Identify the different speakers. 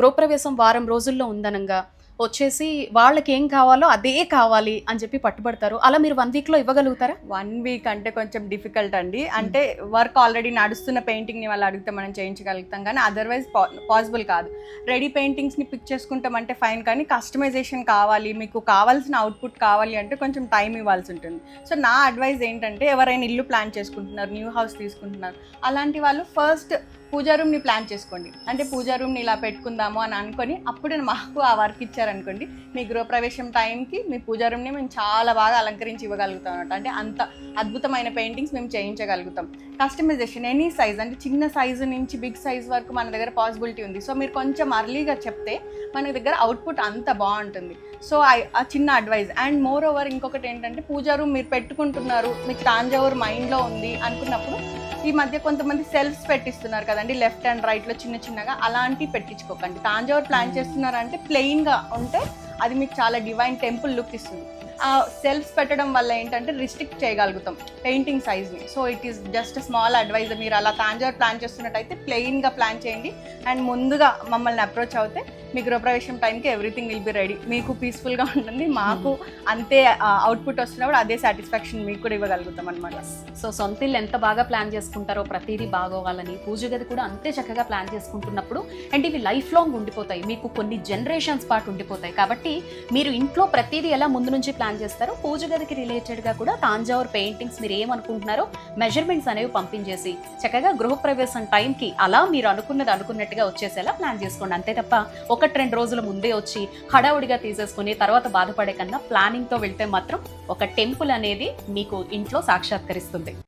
Speaker 1: గృహప్రవేశం వారం రోజుల్లో ఉందనంగా వచ్చేసి వాళ్ళకి ఏం కావాలో అదే కావాలి అని చెప్పి పట్టుబడతారు. అలా మీరు వన్ వీక్లో ఇవ్వగలుగుతారా?
Speaker 2: వన్ వీక్ అంటే కొంచెం డిఫికల్ట్ అండి. అంటే వర్క్ ఆల్రెడీ నడుస్తున్న పెయింటింగ్ని వాళ్ళు అడిగితే మనం చేయించగలుగుతాం కానీ అదర్వైజ్ పాసిబుల్ కాదు. రెడీ పెయింటింగ్స్ని పిక్ చేసుకుంటాం అంటే ఫైన్ కానీ కస్టమైజేషన్ కావాలి మీకు కావాల్సిన అవుట్పుట్ కావాలి అంటే కొంచెం టైం ఇవ్వాల్సి ఉంటుంది. సో నా అడ్వైజ్ ఏంటంటే ఎవరైనా ఇల్లు ప్లాన్ చేసుకుంటున్నారు న్యూ హౌస్ తీసుకుంటున్నారు అలాంటి వాళ్ళు ఫస్ట్ పూజా రూమ్ని ప్లాన్ చేసుకోండి. అంటే పూజా రూమ్ని ఇలా పెట్టుకుందాము అని అనుకొని అప్పుడు మాకు ఆ వర్క్ అనుకోండి మీ గృహప్రవేశం టైంకి మీ పూజా రూమ్ని మేము చాలా బాగా అలంకరించి ఇవ్వగలుగుతాం అనమాట అంటే అంత అద్భుతమైన పెయింటింగ్స్ మేము చేయించగలుగుతాం. కస్టమైజేషన్ ఎనీ సైజ్ అంటే చిన్న సైజు నుంచి బిగ్ సైజ్ వరకు మన దగ్గర పాసిబిలిటీ ఉంది. సో మీరు కొంచెం అర్లీగా చెప్తే మన దగ్గర అవుట్పుట్ అంత బాగుంటుంది. సో ఆ చిన్న అడ్వైజ్ అండ్ మోర్ ఓవర్ ఇంకొకటి ఏంటంటే పూజా రూమ్ మీరు పెట్టుకుంటున్నారు మీకు తాంజావూర్ మైండ్లో ఉంది అనుకున్నప్పుడు ఈ మధ్య కొంతమంది సెల్ఫ్స్ పెట్టిస్తున్నారు కదండి. లెఫ్ట్ అండ్ రైట్లో చిన్న చిన్నగా అలాంటివి పెట్టించుకోకండి. తాంజావర్ ప్లాన్ చేస్తున్నారంటే ప్లెయిన్గా ఉంటే అది మీకు చాలా డివైన్ టెంపుల్ లుక్ ఇస్తుంది. ఆ సెల్ఫ్స్ పెట్టడం వల్ల ఏంటంటే రిస్ట్రిక్ట్ చేయగలుగుతాం painting సైజ్ని so it is just small advice మీరు అలా తాంజావూరు ప్లాన్ చేస్తున్నట్టయితే ప్లెయిన్గా ప్లాన్ చేయండి. అండ్ ముందుగా మమ్మల్ని అప్రోచ్ అవుతే మీ గృహప్రవేశం టైంకి ఎవ్రీథింగ్ విల్ బి రెడీ మీకు పీస్ఫుల్గా ఉంటుంది. మాకు అంతే అవుట్పుట్ వస్తున్నప్పుడు అదే సాటిస్ఫాక్షన్ మీకు కూడా ఇవ్వగలుగుతాం అనమాట
Speaker 1: సో సొంత ఇల్లు ఎంత బాగా ప్లాన్ చేసుకుంటారో ప్రతిదీ బాగోవాలని పూజ గది కూడా అంతే చక్కగా ప్లాన్ చేసుకుంటున్నప్పుడు అండ్ ఇవి లైఫ్ లాంగ్ ఉండిపోతాయి. మీకు కొన్ని జనరేషన్స్ పాటు ఉండిపోతాయి. కాబట్టి మీరు ఇంట్లో ప్రతిదీ ఎలా ముందు నుంచి ప్లాన్ చేస్తారో పూజ గదికి రిలేటెడ్గా కూడా తాంజావూర్ పెయింటింగ్స్ మీరు ఏమనుకుంటున్నారో మెజర్మెంట్స్ అనేవి పంపించేసి చక్కగా గృహప్రవేశం టైంకి అలా మీరు అనుకున్నది అనుకున్నట్టుగా వచ్చేసేలా ప్లాన్ చేసుకోండి. అంతే తప్ప ఒకటి రెండు రోజుల ముందే వచ్చి హడావుడిగా తీసేసుకుని తర్వాత బాధపడే కన్నా ప్లానింగ్తో వెళ్తే మాత్రం ఒక టెంపుల్ అనేది మీకు ఇంట్లో సాక్షాత్కరిస్తుంది.